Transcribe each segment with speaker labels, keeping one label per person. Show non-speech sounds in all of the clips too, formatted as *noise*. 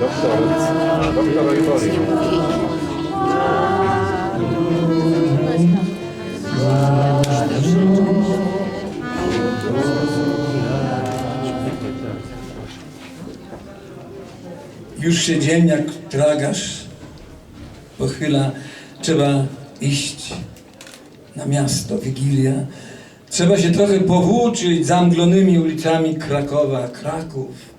Speaker 1: Doktor, doktor.
Speaker 2: Już się dzień jak tragarz pochyla. Trzeba iść na miasto, Wigilia. Trzeba się trochę powłóczyć zamglonymi ulicami Krakowa, Kraków.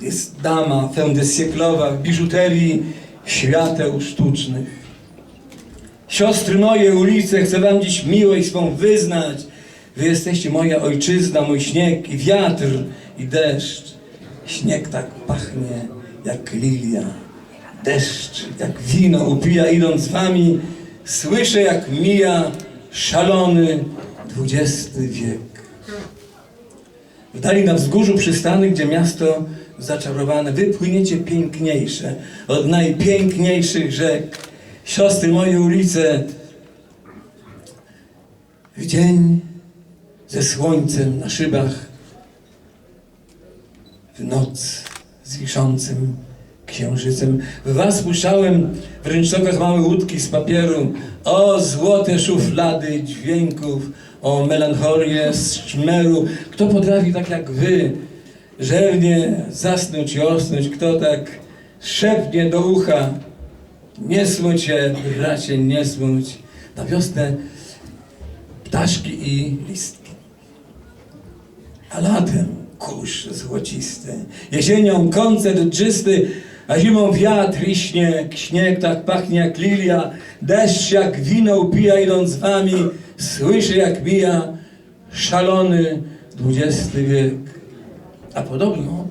Speaker 2: Jest dama feundesieklowa w biżuterii świateł sztucznych. Siostry moje ulice, chcę wam dziś miłość swą wyznać. Wy jesteście moja ojczyzna, mój śnieg i wiatr i deszcz. Śnieg tak pachnie jak lilia. Deszcz jak wino upija idąc z wami. Słyszę jak mija szalony dwudziesty wiek. W dali na wzgórzu przystany, gdzie miasto zaczarowane, wy płyniecie piękniejsze od najpiękniejszych rzek. Siostry moje ulice, w dzień ze słońcem na szybach, w noc z wiszącym księżycem. W was puszczałem w rynsztokach małe łódki z papieru, o złote szuflady dźwięków, o melancholię z szmeru. Kto potrafi tak jak wy rzewnie zasnąć i osnąć? Kto tak szepnie do ucha? Nie smuć się, bracie, nie smuć. Na wiosnę ptaszki i listki. A latem kurz złocisty. Jesienią koncert czysty, a zimą wiatr i śnieg. Śnieg tak pachnie jak lilia, deszcz jak wino upija idąc z wami. Słyszę jak mija szalony dwudziesty wiek. A podobno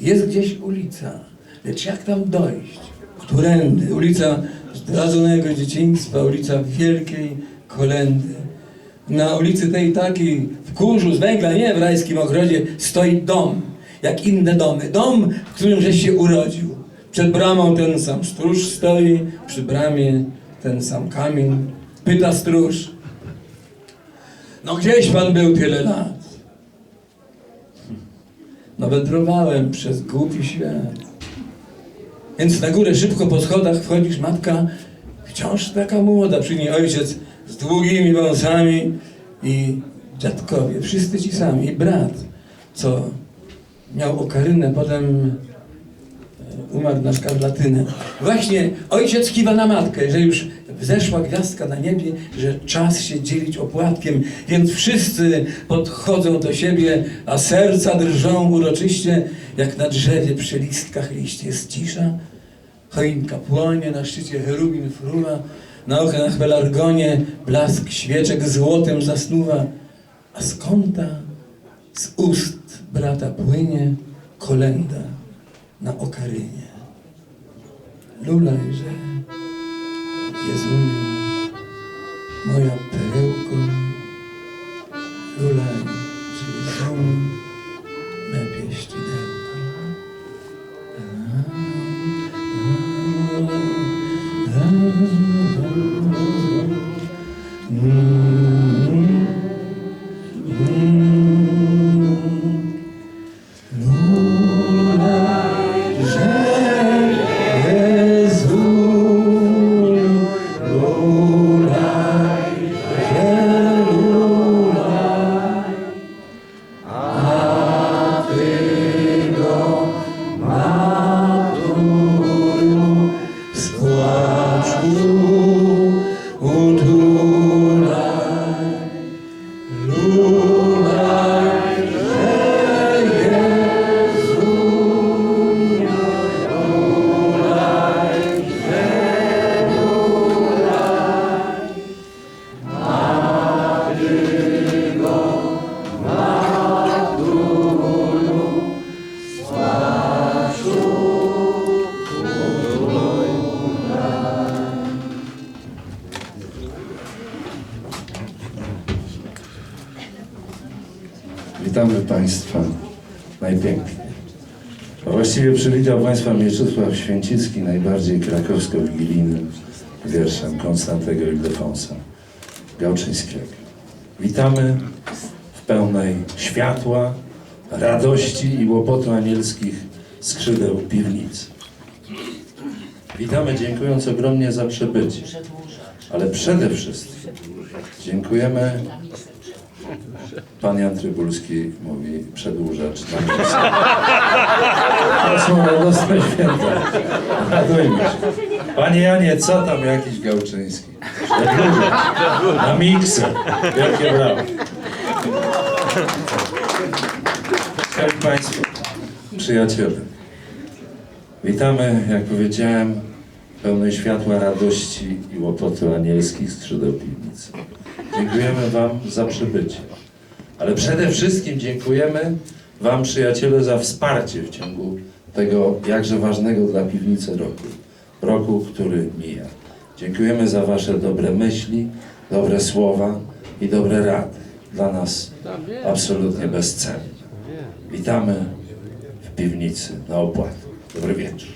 Speaker 2: jest gdzieś ulica, lecz jak tam dojść? Którędy? Ulica zdradzonego dzieciństwa, ulica wielkiej kolendy. Na ulicy tej takiej, w kurzu z węgla, nie w rajskim ogrodzie, stoi dom, jak inne domy. Dom, w którym żeś się urodził. Przed bramą ten sam stróż stoi, przy bramie ten sam kamień. Pyta stróż, no gdzieś pan był tyle lat? No wędrowałem przez głupi świat. Więc na górę szybko po schodach wchodzisz, matka wciąż taka młoda, przy niej ojciec z długimi wąsami i dziadkowie, wszyscy ci sami, i brat, co miał okarynę, potem umarł na szkarlatynę. Właśnie ojciec kiwa na matkę, że już wzeszła gwiazdka na niebie, że czas się dzielić opłatkiem, więc wszyscy podchodzą do siebie, a serca drżą uroczyście, jak na drzewie przy listkach liście jest cisza. Choinka płonie, na szczycie cherubin fruwa, na oknach pelargonie blask świeczek złotem zasnuwa, a z kąta, z ust brata płynie kolenda na okarynie. Lulajże, Jezuniu, 啊主
Speaker 3: Witamy Państwa najpiękniej. A właściwie przywitał Państwa Mieczysław Święcicki, najbardziej krakowsko-wigilijnym wierszem Konstantego Ildefonsa Gałczyńskiego. Witamy w pełnej światła, radości i łopotu anielskich skrzydeł piwnicy. Witamy, dziękując ogromnie za przybycie, ale przede wszystkim dziękujemy. Pan Jan Trybulski mówi przedłużacz na miejscu. *laughs* To są radosne święta. Radujmy się. Panie Janie, co tam jakiś Gałczyński? Przedłużacz. Na mikser. Wielkie brawo. Szanowni Państwo, przyjaciele. Witamy, jak powiedziałem, pełnej światła radości i łopotu anielskich skrzydeł piwnicy. Dziękujemy Wam za przybycie. Ale przede wszystkim dziękujemy Wam, przyjaciele, za wsparcie w ciągu tego jakże ważnego dla piwnicy roku. Roku, który mija. Dziękujemy za Wasze dobre myśli, dobre słowa i dobre rady. Dla nas absolutnie bezcenne. Witamy w piwnicy na opłat. Dobry wieczór.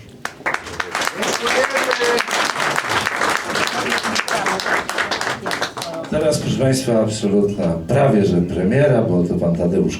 Speaker 3: Teraz, proszę Państwa, absolutna prawie że premiera, bo to Pan Tadeusz